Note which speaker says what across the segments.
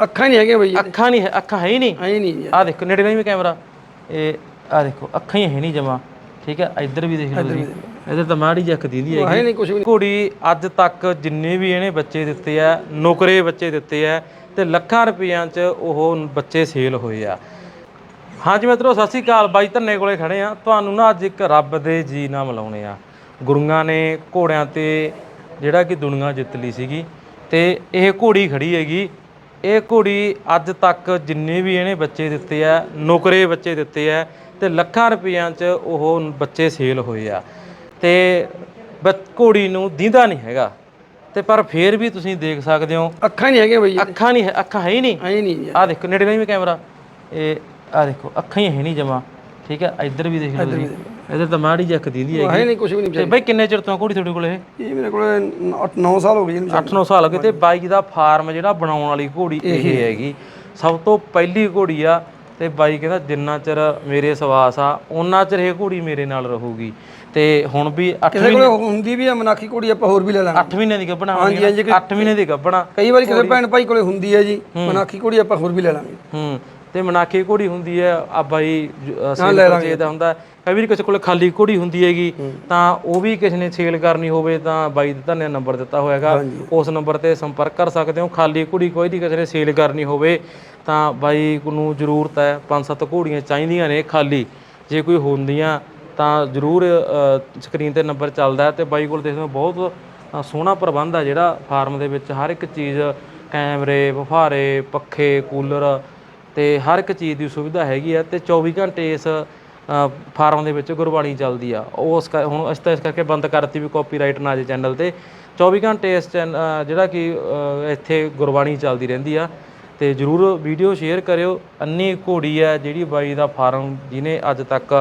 Speaker 1: ਅੱਖਾਂ ਨਹੀਂ ਹੈਗੀਆਂ ਬਈ
Speaker 2: ਅੱਖਾਂ ਨਹੀਂ ਅੱਖਾਂ ਹੈ ਹੀ ਨਹੀਂ।
Speaker 1: ਐ ਨਹੀਂ ਜੀ।
Speaker 2: ਆ ਦੇਖੋ ਨੇੜੇ ਨਹੀਂ ਕੈਮਰਾ। ਇਹ ਆ ਦੇਖੋ ਅੱਖਾਂ ਹੀ ਹੈ ਨਹੀਂ ਜਮਾ। ਠੀਕ ਹੈ ਇੱਧਰ ਵੀ ਦੇਖ ਲਓ ਤੁਸੀਂ। ਇੱਧਰ ਤਾਂ ਮਾੜੀ ਜਿਹੀ ਅੱਖ ਦੀਦੀ
Speaker 1: ਹੈ ਨਹੀਂ ਕੁਝ ਵੀ
Speaker 2: ਘੋੜੀ ਅੱਜ ਤੱਕ ਜਿੰਨੇ ਵੀ ਇਹਨੇ ਬੱਚੇ ਦਿੱਤੇ ਆ ਨੌਕਰੇ ਬੱਚੇ ਦਿੱਤੇ ਆ ਤੇ ਲੱਖਾਂ ਰੁਪਈਆਂ 'ਚ ਉਹ ਬੱਚੇ ਸੇਲ ਹੋਏ ਆ। ਹਾਂਜੀ ਮਿੱਤਰੋ ਸਤਿ ਸ਼੍ਰੀ ਅਕਾਲ। ਬਾਈ ਧੰਨੇ ਕੋਲੇ ਖੜੇ ਆ। ਤੁਹਾਨੂੰ ਨਾ ਅੱਜ ਇੱਕ ਰੱਬ ਦੇ ਜੀ ਨਾਲ ਮਿਲਾਉਣੇ ਆ। ਗੁਰੂਆਂ ਨੇ ਘੋੜਿਆਂ ਤੇ ਜਿਹੜਾ ਕਿ ਦੁਨੀਆ ਜਿੱਤ ਲਈ ਸੀਗੀ ਤੇ ਇਹ ਘੋੜੀ ਖੜੀ ਹੈਗੀ ਇਹ ਘੋੜੀ ਅੱਜ ਤੱਕ ਜਿੰਨੇ ਵੀ ਇਹਨੇ ਬੱਚੇ ਦਿੱਤੇ ਆ ਨੌਕਰੇ ਬੱਚੇ ਦਿੱਤੇ ਆ ਤੇ ਲੱਖਾਂ ਰੁਪਈਆਂ 'ਚ ਉਹ ਬੱਚੇ ਸੇਲ ਹੋਏ ਆ। ਤੇ ਘੋੜੀ ਨੂੰ ਦੀਂਦਾ ਨਹੀਂ ਹੈਗਾ। ਤੇ ਪਰ ਫੇਰ ਵੀ ਤੁਸੀਂ ਦੇਖ ਸਕਦੇ ਹੋ।
Speaker 1: ਅੱਖਾਂ ਨਹੀਂ ਹੈਗੀਆਂ ਬਈ।
Speaker 2: ਅੱਖਾਂ ਨਹੀਂ ਹੈ ਅੱਖਾਂ ਹੈ ਹੀ ਨਹੀਂ।
Speaker 1: ਐ ਨਹੀਂ ਜੀ।
Speaker 2: ਆ ਦੇਖੋ ਨੇੜੇ ਨਹੀਂ ਵੀ ਕੈਮਰਾ। ਇਹ ਆ ਦੇਖੋ ਅੱਖਾਂ ਹੀ ਹੈ ਨਹੀਂ ਜਮਾ। ਠੀਕ ਹੈ? ਇੱਧਰ ਵੀ ਦੇਖ ਲਓ ਤੁਸੀਂ। ਇੱਧਰ ਤਾਂ ਮਾੜੀ ਜਿਹੀ ਅੱਖ ਦੀਦੀ ਹੈਗੀ।
Speaker 1: ਹੈ ਨਹੀਂ ਕੁਝ ਵੀ ਨਹੀਂ
Speaker 2: ਤੇ ਬਈ ਕਿੰਨੇ ਚਿਰ ਤੋਂ ਘੋੜੀ ਤੁਹਾਡੇ ਕੋਲ ਇਹ?
Speaker 1: ਇਹ ਮੇਰੇ ਕੋਲ 8-9 ਸਾਲ ਹੋ ਗਏ ਜੀ
Speaker 2: 8-9 ਸਾਲ ਹੋ ਗਏ। ਤੇ ਬਾਈ ਦਾ ਫਾਰਮ ਜਿਹੜਾ ਬਣਾਉਣ ਵਾਲੀ ਘੋੜੀ ਇਹ ਹੈਗੀ। ਸਭ ਤੋਂ ਪਹਿਲੀ ਘੋੜੀ ਆ। ਤੇ ਬਾਈ ਕਹਿੰਦਾ ਜਿੰਨਾ ਚਿਰ ਮੇਰੇ ਸਵਾਸ ਆ ਉਹਨਾਂ ਚਿਰ ਇਹ ਘੋੜੀ ਮੇਰੇ ਨਾਲ ਰਹੂਗੀ। ਤੇ ਹੁਣ ਵੀ 8
Speaker 1: ਕਿਸੇ ਕੋਲ ਹੁੰਦੀ ਵੀ ਆ ਮਨਾਖੀ ਘੋੜੀ ਆਪਾਂ ਹੋਰ ਵੀ ਲੈ ਲਾਂਗੇ।
Speaker 2: 8 ਮਹੀਨੇ ਦੀ ਗੱਭਣਾ
Speaker 1: ਹਾਂਜੀ, ਹਾਂਜੀ,
Speaker 2: 8 ਮਹੀਨੇ ਦੀ ਗੱਭਣਾ
Speaker 1: ਕਈ ਵਾਰੀ ਕਿਸੇ ਭੈਣ ਭਾਈ ਕੋਲੇ ਹੁੰਦੀ ਹੈ ਜੀ ਮਨਾਖੀ ਘੋੜੀ ਆਪਾਂ ਹੋਰ ਵੀ ਲੈ ਲਾਂਗੇ।
Speaker 2: ਹੂੰ। ਤੇ ਮਨਾਖੀ ਘੋੜੀ ਹੁੰਦੀ ਹੈ ਆ ਬਾਈ ਸੇਲ ਪਰਚੇਜ ਦਾ ਹੁੰਦਾ ਕਈ ਵਾਰੀ ਕਿਸੇ ਕੋਲ ਖਾਲੀ ਘੋੜੀ ਹੁੰਦੀ ਹੈਗੀ ਤਾਂ ਉਹ ਵੀ ਕਿਸੇ ਨੇ ਸੇਲ ਕਰਨੀ ਹੋਵੇ ਤਾਂ ਬਾਈ ਦਾ ਧੰਨੇ ਨੰਬਰ ਦਿੱਤਾ ਹੋਇਆਗਾ ਉਸ ਨੰਬਰ ਤੇ ਸੰਪਰਕ ਕਰ ਸਕਦੇ ਹੋ। ਖਾਲੀ ਘੋੜੀ ਕੋਈ ਦੀ ਕਿਸੇ ਨੇ ਸੇਲ ਕਰਨੀ ਹੋਵੇ ਤਾਂ ਬਾਈ ਨੂੰ ਜ਼ਰੂਰਤ ਹੈ ਪੰਜ ਸੱਤ ਘੋੜੀਆਂ ਚਾਹੀਦੀਆਂ ਨੇ ਖਾਲੀ। ਜੇ ਕੋਈ ਹੁੰਦੀਆਂ ਤਾਂ ਜ਼ਰੂਰ ਸਕਰੀਨ ਤੇ ਨੰਬਰ ਚੱਲਦਾ ਤੇ ਬਾਈ ਕੋਲ ਦੇਖਦੇ ਹੋ ਬਹੁਤ ਸੋਹਣਾ ਪ੍ਰਬੰਧ ਆ ਜਿਹੜਾ ਫਾਰਮ ਦੇ ਵਿੱਚ। ਹਰ ਇੱਕ ਚੀਜ਼ ਕੈਮਰੇ ਬਫਾਰੇ ਪੱਖੇ ਕੂਲਰ ਤੇ ਹਰ ਇੱਕ ਚੀਜ਼ ਦੀ ਸੁਵਿਧਾ ਹੈਗੀ ਆ ਤੇ 24 ਘੰਟੇ ਇਸ ਫਾਰਮ ਦੇ ਵਿੱਚ ਗੁਰਬਾਣੀ ਚੱਲਦੀ ਆ। ਉਸ ਹੁਣ ਅਸੀਂ ਤਾਂ ਇਸ ਕਰਕੇ ਬੰਦ ਕਰਤੀ ਵੀ ਕਾਪੀਰਾਈਟ ਨਾ ਆ ਜੇ ਚੈਨਲ ਤੇ। 24 ਘੰਟੇ ਇਸ ਜਿਹੜਾ ਕਿ ਇੱਥੇ ਗੁਰਬਾਣੀ ਚੱਲਦੀ ਰਹਿੰਦੀ ਆ। ਤੇ ਜਰੂਰ ਵੀਡੀਓ ਸ਼ੇਅਰ ਕਰਿਓ। ਅੰਨੀ ਘੋੜੀ ਆ ਜਿਹੜੀ ਬਾਈ ਦਾ ਫਾਰਮ ਜਿਹਨੇ ਅੱਜ ਤੱਕ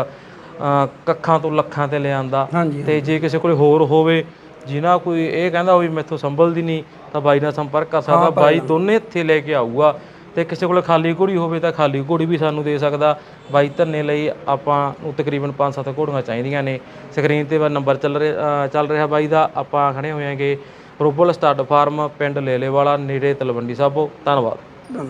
Speaker 2: ਕੱਖਾਂ ਤੋਂ ਲੱਖਾਂ ਤੇ ਲਿਆਂਦਾ। ਤੇ ਜੇ ਕਿਸੇ ਕੋਲ ਹੋਰ ਹੋਵੇ ਜਿਨਾ ਕੋਈ ਇਹ ਕਹਿੰਦਾ ਹੋਵੇ ਮੈਥੋਂ ਸੰਭਲਦੀ ਨਹੀਂ ਤਾਂ ਬਾਈ ਨਾਲ ਸੰਪਰਕ ਕਰ ਸਕਦਾ। ਬਾਈ ਦੋਨੇ ਇੱਥੇ ਲੈ ਕੇ ਆਊਗਾ। ਤੇ ਕਿਸੇ ਕੋਲ ਖਾਲੀ ਘੋੜੀ ਹੋਵੇ ਤਾਂ ਖਾਲੀ ਘੋੜੀ ਵੀ ਸਾਨੂੰ ਦੇ ਸਕਦਾ। ਬਾਈ ਧੰਨੇ ਲਈ ਆਪਾਂ ਨੂੰ ਤਕਰੀਬਨ 5-7 ਘੋੜੀਆਂ ਚਾਹੀਦੀਆਂ ਨੇ। ਸਕਰੀਨ ਤੇ ਵਾ ਨੰਬਰ ਚੱਲ ਰਿਹਾ ਚੱਲ ਰਿਹਾ ਬਾਈ ਦਾ। ਆਪਾਂ ਖੜੇ ਹੋਏ ਆਂਗੇ ਰੋਬਲ ਸਟੱਡ ਫਾਰਮ, ਪਿੰਡ ਲੇਲੇ ਵਾਲਾ ਨੇੜੇ ਤਲਵੰਡੀ ਸਾਬੋ। ਧੰਨਵਾਦ।